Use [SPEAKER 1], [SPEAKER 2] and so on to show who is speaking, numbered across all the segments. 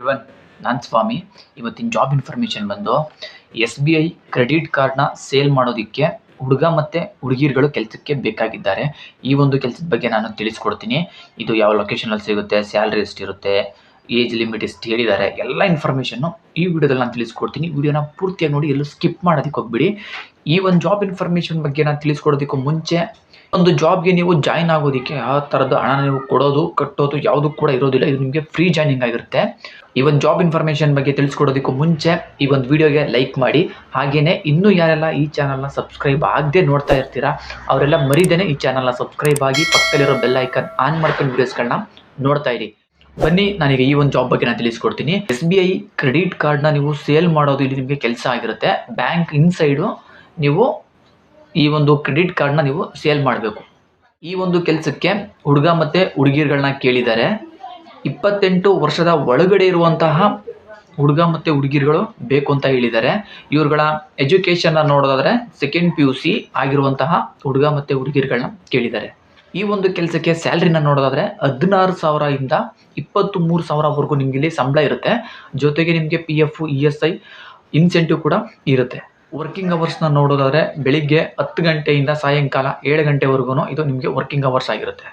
[SPEAKER 1] ಇವನ್ ನಾನು ಸ್ವಾಮಿ. ಇವತ್ತಿನ job information ಬಂದು ಎಸ್ ಬಿ ಐ ಕ್ರೆಡಿಟ್ ಕಾರ್ಡ್ನ ಸೇಲ್ ಮಾಡೋದಕ್ಕೆ ಹುಡುಗ ಮತ್ತು ಹುಡುಗಿರುಗಳು ಕೆಲಸಕ್ಕೆ ಬೇಕಾಗಿದ್ದಾರೆ. ಈ ಒಂದು ಕೆಲಸದ ಬಗ್ಗೆ ನಾನು ತಿಳಿಸ್ಕೊಡ್ತೀನಿ. ಇದು ಯಾವ ಲೊಕೇಶನಲ್ಲಿ ಸಿಗುತ್ತೆ ಸ್ಯಾಲ್ರಿ ಎಷ್ಟಿರುತ್ತೆ ಏಜ್ ಲಿಮಿಟ್ ಎಷ್ಟು ಹೇಳಿದ್ದಾರೆ. ಎಲ್ಲ ಇನ್ಫಾರ್ಮೇಷನ್ನು ಈ ವಿಡಿಯೋದಲ್ಲಿ ನಾನು ತಿಳಿಸ್ಕೊಡ್ತೀನಿ. ವಿಡಿಯೋನ ಪೂರ್ತಿಯಾಗಿ ನೋಡಿ, ಎಲ್ಲೂ ಸ್ಕಿಪ್ ಮಾಡೋದಕ್ಕೆ ಹೋಗ್ಬಿಡಿ. ಈ ಒಂದು ಜಾಬ್ ಇನ್ಫಾರ್ಮೇಷನ್ ಬಗ್ಗೆ ನಾನು ತಿಳಿಸ್ಕೊಡೋದಕ್ಕೂ ಮುಂಚೆ, ಒಂದು ಜಾಬ್ಗೆ ನೀವು ಜಾಯ್ನ್ ಆಗೋದಕ್ಕೆ ಯಾವ ಥರದ ಹಣ ನೀವು ಕೊಡೋದು, ಕಟ್ಟೋದು ಯಾವುದು ಕೂಡ ಇರೋದಿಲ್ಲ. ಇದು ನಿಮಗೆ ಫ್ರೀ ಜಾಯ್ನಿಂಗ್ ಆಗಿರುತ್ತೆ. ಈ ಒಂದು ಜಾಬ್ ಇನ್ಫಾರ್ಮೇಷನ್ ಬಗ್ಗೆ ತಿಳಿಸ್ಕೊಡೋದಕ್ಕೂ ಮುಂಚೆ ಈ ಒಂದು ವಿಡಿಯೋಗೆ ಲೈಕ್ ಮಾಡಿ. ಹಾಗೆಯೇ ಇನ್ನೂ ಯಾರೆಲ್ಲ ಈ ಚಾನಲ್ನ ಸಬ್ಸ್ಕ್ರೈಬ್ ಆಗದೆ ನೋಡ್ತಾ ಇರ್ತೀರಾ, ಅವರೆಲ್ಲ ಮರಿದೇನೆ ಈ ಚಾನಲ್ನ ಸಬ್ಸ್ಕ್ರೈಬ್ ಆಗಿ ಪಕ್ಕದಲ್ಲಿರೋ ಬೆಲ್ ಐಕನ್ ಆನ್ ಮಾಡ್ಕೊಂಡು ವೀಡಿಯೋಸ್ಗಳನ್ನ ನೋಡ್ತಾ ಇರಿ. ಬನ್ನಿ, ನಾನೀಗ ಈ ಒಂದು ಜಾಬ್ ಬಗ್ಗೆ ನಾನು ತಿಳಿಸ್ಕೊಡ್ತೀನಿ. ಎಸ್ ಬಿ ಐ ಕ್ರೆಡಿಟ್ ಕಾರ್ಡ್ನ ನೀವು ಸೇಲ್ ಮಾಡೋದು ಇಲ್ಲಿ ನಿಮಗೆ ಕೆಲಸ ಆಗಿರುತ್ತೆ. ಬ್ಯಾಂಕ್ ಇನ್ಸೈಡು ನೀವು ಈ ಒಂದು ಕ್ರೆಡಿಟ್ ಕಾರ್ಡ್ನ ನೀವು ಸೇಲ್ ಮಾಡಬೇಕು. ಈ ಒಂದು ಕೆಲಸಕ್ಕೆ ಹುಡುಗ ಮತ್ತು ಹುಡುಗಿರುಗಳನ್ನ ಕೇಳಿದ್ದಾರೆ. ಇಪ್ಪತ್ತೆಂಟು ವರ್ಷದ ಒಳಗಡೆ ಇರುವಂತಹ ಹುಡುಗ ಮತ್ತು ಹುಡುಗಿರುಗಳು ಬೇಕು ಅಂತ ಹೇಳಿದ್ದಾರೆ. ಇವ್ರುಗಳ ಎಜುಕೇಷನ್ನ ನೋಡೋದಾದರೆ ಸೆಕೆಂಡ್ ಪಿ ಯು ಸಿ ಆಗಿರುವಂತಹ ಹುಡುಗ ಮತ್ತು ಹುಡುಗಿರುಗಳನ್ನ ಕೇಳಿದ್ದಾರೆ. ಈ ಒಂದು ಕೆಲಸಕ್ಕೆ ಸ್ಯಾಲ್ರಿನ ನೋಡೋದಾದ್ರೆ ಹದಿನಾರು ಸಾವಿರದಿಂದ ಇಪ್ಪತ್ತು ಮೂರು ಸಾವಿರವರೆಗೂ ನಿಮಗೆ ಇಲ್ಲಿ ಸಂಬಳ ಇರುತ್ತೆ. ಜೊತೆಗೆ ನಿಮಗೆ P F E S I incentive ಕೂಡ ಇರುತ್ತೆ. ವರ್ಕಿಂಗ್ ಅವರ್ಸ್ನ ನೋಡೋದಾದ್ರೆ ಬೆಳಿಗ್ಗೆ ಹತ್ತು ಗಂಟೆಯಿಂದ ಸಾಯಂಕಾಲ ಏಳು ಗಂಟೆವರೆಗೂ ಇದು ನಿಮಗೆ ವರ್ಕಿಂಗ್ ಅವರ್ಸ್ ಆಗಿರುತ್ತೆ.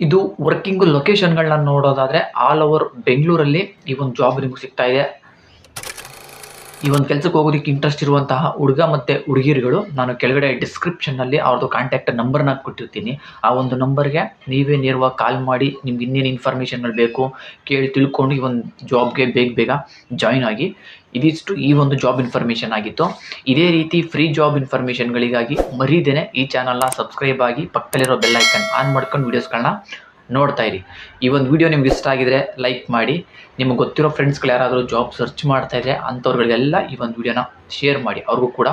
[SPEAKER 1] ಇದು ವರ್ಕಿಂಗ್ ಲೊಕೇಶನ್ಗಳನ್ನ ನೋಡೋದಾದ್ರೆ ಆಲ್ ಓವರ್ ಬೆಂಗಳೂರಲ್ಲಿ ಈ ಒಂದು ಜಾಬ್ ನಿಮಗೆ ಸಿಗ್ತಾ ಇದೆ. ಈ ಒಂದು ಕೆಲಸಕ್ಕೆ ಹೋಗೋದಕ್ಕೆ ಇಂಟ್ರೆಸ್ಟ್ ಇರುವಂತಹ ಹುಡುಗ ಮತ್ತು ಹುಡುಗಿರುಗಳು, ನಾನು ಕೆಳಗಡೆ ಡಿಸ್ಕ್ರಿಪ್ಷನ್ನಲ್ಲಿ ಅವ್ರದ್ದು ಕಾಂಟ್ಯಾಕ್ಟ್ ನಂಬರ್ನ ಕೊಟ್ಟಿರ್ತೀನಿ. ಆ ಒಂದು ನಂಬರ್ಗೆ ನೀವೇ ನೇರವಾಗಿ ಕಾಲ್ ಮಾಡಿ, ನಿಮ್ಗೆ ಇನ್ನೇನು ಇನ್ಫಾರ್ಮೇಷನ್ಗಳು ಬೇಕು ಕೇಳಿ ತಿಳ್ಕೊಂಡು ಈ ಒಂದು ಜಾಬ್ಗೆ ಬೇಗ ಬೇಗ ಜಾಯಿನ್ ಆಗಿ. ಇದಿಷ್ಟು ಈ ಒಂದು ಜಾಬ್ ಇನ್ಫಾರ್ಮೇಷನ್ ಆಗಿತ್ತು. ಇದೇ ರೀತಿ ಫ್ರೀ ಜಾಬ್ ಇನ್ಫಾರ್ಮೇಷನ್ಗಳಿಗಾಗಿ ಮರೀದೇನೆ ಈ ಚಾನಲ್ನ ಸಬ್ಸ್ಕ್ರೈಬ್ ಆಗಿ ಪಕ್ಕದಲ್ಲಿರೋ ಬೆಲ್ಲೈಕನ್ ಆನ್ ಮಾಡ್ಕೊಂಡು ವೀಡಿಯೋಸ್ಗಳನ್ನ ನೋಡ್ತಾ ಇರಿ. ಈ ಒಂದು ವಿಡಿಯೋ ನಿಮ್ಗೆ ಇಷ್ಟ ಆಗಿದ್ರೆ ಲೈಕ್ ಮಾಡಿ. ನಿಮಗೆ ಗೊತ್ತಿರೋ ಫ್ರೆಂಡ್ಸ್ಗಳು ಯಾರಾದರೂ ಜಾಬ್ ಸರ್ಚ್ ಮಾಡ್ತಾ ಇದ್ರೆ ಅಂಥವ್ರಿಗೆಲ್ಲ ಈ ಒಂದು ವಿಡಿಯೋನ ಶೇರ್ ಮಾಡಿ. ಅವ್ರಿಗೂ ಕೂಡ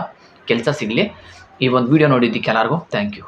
[SPEAKER 1] ಕೆಲಸ ಸಿಗಲಿ. ಈ ಒಂದು ವಿಡಿಯೋ ನೋಡಿದ್ದಕ್ಕೆ ಎಲ್ಲರಿಗೂ ಥ್ಯಾಂಕ್ ಯು